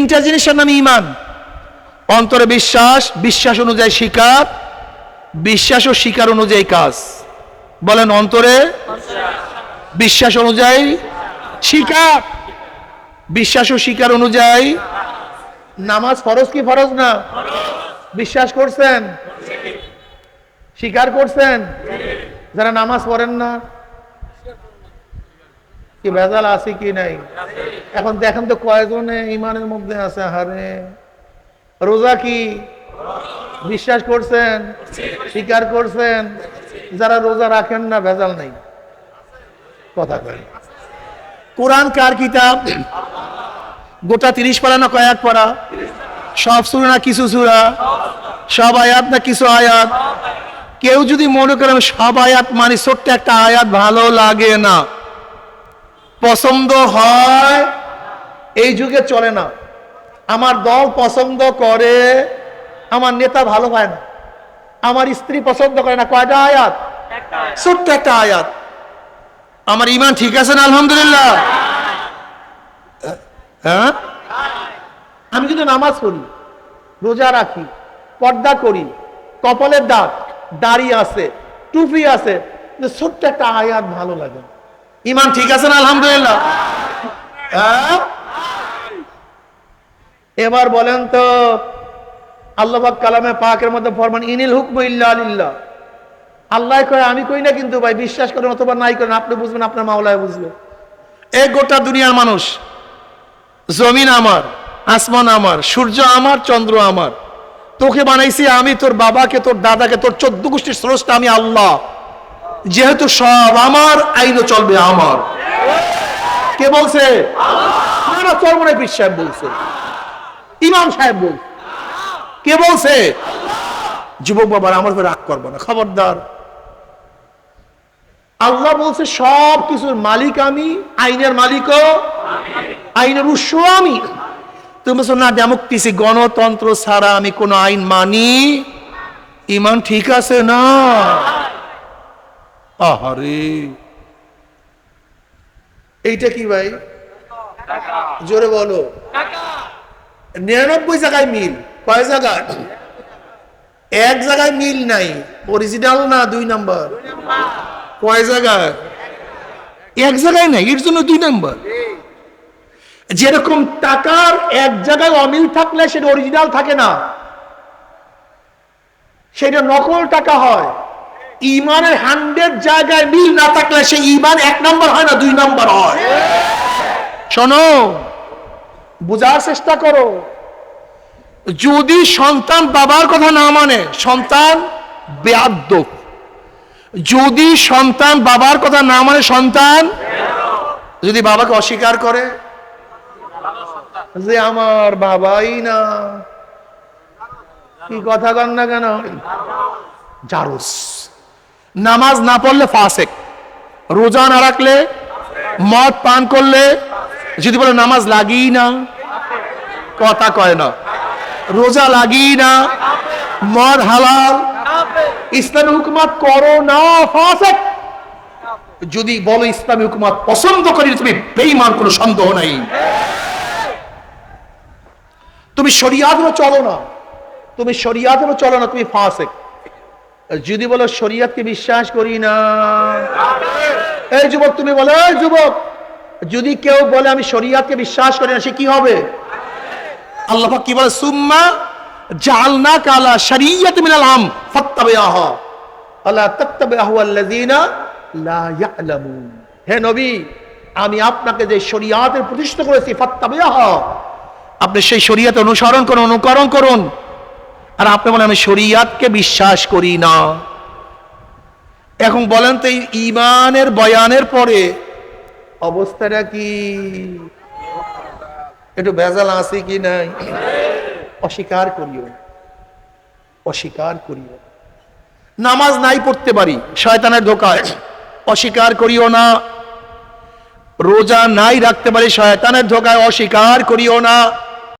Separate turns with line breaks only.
তিনটা জিনিসের নাম ইমান। অন্তরে বিশ্বাস বিশ্বাস অনুযায়ী শিকার, বিশ্বাস ও শিকার অনুযায়ী কাজ। বলেন অন্তরে বিশ্বাস অনুযায়ী শিকার, বিশ্বাস ও শিকার অনুযায়ী নামাজ ফরজ কি ফরজ না? বিশ্বাস করছেন? স্বীকার করছেন? যারা নামাজ পড়েন না কি ভেজাল আছে কি নাই? এখন দেখেন তো কয়জনে ইমানের মধ্যে আছে, হারে। রোজা কি? বিশ্বাস করছেন? স্বীকার করছেন? যারা রোজা রাখেন না, ভেজাল নাই। কথা কয়। কোরআন কার কিতাব? গোটা তিরিশ পারা না কয়েক পারা? সব সুরা না কিছু সুরা? সব আয়াত না কিছু আয়াত? কেউ যদি মনে করেন সব আয়াত মানে ছোট্ট একটা আয়াত ভালো লাগে না। পছন্দ হয়। এই যুগে চলে না। আমার দল পছন্দ করে, আমার নেতা ভালো হয় না। আমার স্ত্রী পছন্দ করে না। কয়টা আয়াত? ছোট্ট একটা আয়াত। আমার ইমান ঠিক আছে না, আলহামদুলিল্লাহ? হ্যাঁ? আমি কিন্তু নামাজ পড়ি, রোজা রাখি, পর্দা করি, কপালের দাগ, দাড়ি আছে, টুপি আছে। ছোট্ট একটা আয়াত ভালো লাগে ইমান ঠিক আছে না, আলহামদুলিল্লাহ? হ্যাঁ? এবার বলেন তো, আল্লাহ কালামে পাকের মধ্যে ফরমান, ইনিল হুকম ইল্লা আলিল্লাহ আল্লাহ কয়, আমি কই না কিন্তু ভাই, বিশ্বাস করেন অথবা নাই করেন, আপনি বুঝবেন, আপনার মাওলায় বুঝবে। এই গোটা দুনিয়ার মানুষ, জমিন আমার, আসমান আমার, সূর্য আমার, চন্দ্র আমার, তোকে বানাইছি আমি, তোর বাবাকে, তোর দাদাকে, তোর চোদ্দ গোষ্ঠীর স্রষ্টা আমি আল্লাহ। যেহেতু সব আমার আইনও চলবে আমার। কে বলছে? না পীর সাহেব বলছে। ইমাম সাহেব বলছে। কে বলছে? যুবক বাবার, আমার উপর রাগ করব না, খবরদার। আল্লাহ বলছে, সব কিছুর মালিক আমি, আইনের মালিকও, আইনের উৎস আমি। তুমি বলছো, না ডেমোক্রেসি গণতন্ত্র ছাড়া আমি কোনো আইন মানি। ইমান ঠিক আছে না? আহারে এইটা কি ভাই? জোরে বলো। নিরানব্বই জায়গায় মিল, কয় জায়গায় এক জায়গায় মিল নাই অরিজিনাল না দুই নাম্বার? কয় জায়গায় এক জায়গায় নাই, এর জন্য দুই নাম্বার। যেরকম টাকার এক জায়গায় অমিল থাকলে সেটা অরিজিনাল থাকে না, সেটা নকল টাকা হয়। ইমানের হান্ড্রেড জায়গায় মিল না থাকলে সে ইমান এক নম্বর হয় না দুই নম্বর হয়। শোনো বোঝার চেষ্টা করো। যদি সন্তান বাবার কথা না মানে সন্তান বেয়াদ্দ যদি সন্তান বাবার কথা না মানে সন্তান যদি বাবাকে অস্বীকার করে? যে আমার বাবাই না। কি কথা কন না কেন? জারুস। নামাজ না পড়লে ফাসেক। রোজা না রাখলে, মদ পান করলে, যদি বলে নামাজ লাগি না, কথা কয় না। রোজা লাগি না, মদ হালাল, ইসলামী হুকুমাত করো না, ফাসেক। যদি বলো ইসলামী হুকুমাত পছন্দ করি তুমি বেইমান কোনো সন্দেহ নাই। তুমি শরিয়াতও চলো না। তুমি শরিয়াতও চলো না, তুমি ফাসেক। যদি বলো শরিয়াতকে বিশ্বাস করি না। এই যুবক তুমি বলো এই যুবক যদি কেউ বলে আমি শরিয়াতকে বিশ্বাস করি না সে কি হবে? আল্লাহ কি বলে? সুম্মা জালনা কালা শরিয়াত মিনাল আম ফাত্তাবিআহ। আলা তাত্তাবিআহু আল্লাযিনা লা ইয়ালামুন। হে নবী আমি আপনাকে যে শরিয়াতের প্রতিষ্ঠা করেছি ফাত্তাবিআহ। আপনি সেই শরিয়াত অনুসরণ করুন অনুকরণ করুন। আর আপনি বলেন, আমি শরিয়াতকে বিশ্বাস করি না। এখন বলেন তো ইমানের বয়ানের পরে অবস্থাটা কি? একটু ভেজাল আছে কি নাই? অস্বীকার করিও অস্বীকার করিও নামাজ নাই পড়তে পারি, শয়তানের ধোকায়। অস্বীকার করিও না। রোজা নাই রাখতে পারি, শয়তানের ধোকায় অস্বীকার করিও না।